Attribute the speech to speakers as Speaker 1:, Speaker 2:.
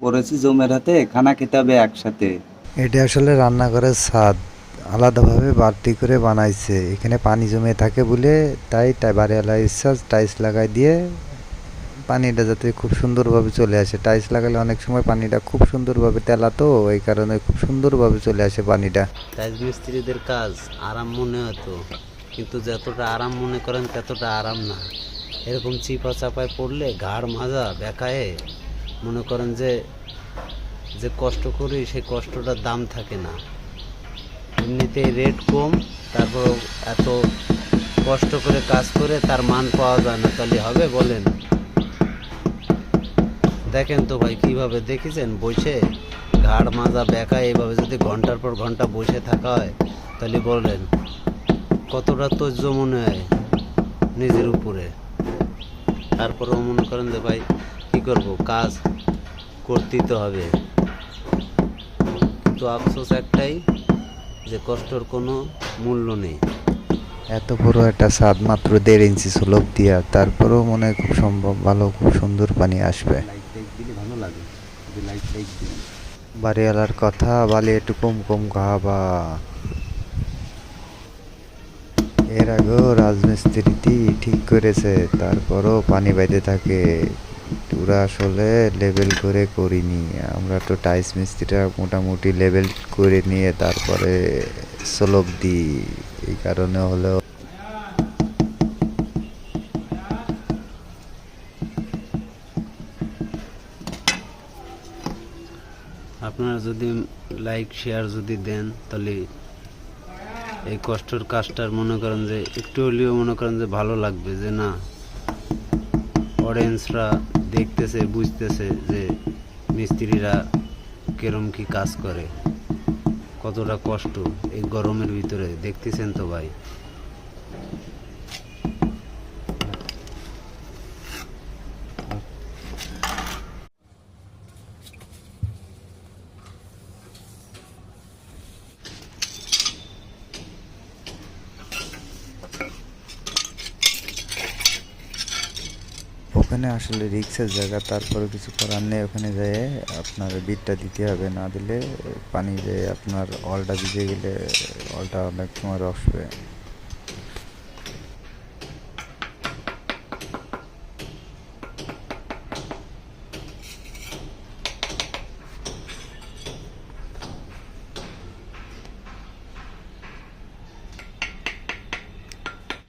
Speaker 1: পড়েছি জমের হাতে খানা খেতে হবে একসাথে।
Speaker 2: এটা আসলে রান্নাঘরের স্বাদ। আলাদাভাবে বাড়তি করে বানাইছে। এখানে পানি জমে থাকে বলে তাই তাই বাড়িওয়ালা ইচ্ছা টাইলস লাগাই দিয়ে পানিটা যাতে খুব সুন্দরভাবে চলে আসে। টাইলস লাগালে অনেক সময় পানিটা খুব সুন্দরভাবে তেলা তো এই কারণে খুব সুন্দরভাবে চলে আসে পানিটা।
Speaker 3: টাইলস মিস্ত্রিদের কাজ আরাম মনে হতো কিন্তু যতটা আরাম মনে করেন ততটা আরাম না। এরকম চিপা চাপায় পড়লে ঘাড় মাজা বেকায়ে মনে করেন যে যে কষ্ট করি, সেই কষ্টটার দাম থাকে না। এমনিতেই রেট কম, তারপর এত কষ্ট করে কাজ করে তার মান পাওয়া যায় না। তাহলে হবে বলেন? দেখেন তো ভাই, কীভাবে দেখেছেন? বসে ঘাড় মাজা বেকা এইভাবে যদি ঘণ্টার পর ঘণ্টা বসে থাকা হয়, তাহলে বলেন, কতটা তৈর্য মনে হয় নিজের উপরে? তারপরেও মনে করেন যে ভাই করব কাজ করতেই তো হবে। কিন্তু আফসোস একটাই যে কষ্টর কোনো মূল্য নেই।
Speaker 2: এত বড় একটা স্বাদ মাত্র দেড় ইঞ্চি সুলভ দিয়া তারপরেও মনে হয় খুব সম্ভব ভালো খুব সুন্দর পানি আসবে। বাড়িওয়ালার কথা বালি একটু কম কম খাওয়াবা। এর আগেও রাজমিস্ত্রিটি ঠিক করেছে তারপরও পানি বাইতে থাকে। ওরা আসলে লেবেল করে করিনি। আমরা তো টাইস মিস্ত্রিটা মোটামুটি লেবেল করে নিয়ে তারপরে সলব দিই। এই কারণে হলেও
Speaker 3: আপনারা যদি লাইক শেয়ার যদি দেন, তাহলে এই কষ্টের কাজটার মনে করেন যে, একটু হলেও মনে করেন যে ভালো লাগবে, যে না অডিয়েন্সরা দেখতেছে, বুঝতেছে যে মিস্ত্রিরা কেরম কি কাজ করে, কতটা কষ্ট এই গরমের ভিতরে, দেখতেছেন তো ভাই?
Speaker 2: ওখানে আসলে রিক্সের জায়গা তারপরে কিছু করার নেই। ওখানে যেয়ে আপনার বিটটা দিতে হবে, না দিলে পানি যেয়ে আপনার অলটা ভিজে গেলে অলটা অনেক সময় রসবে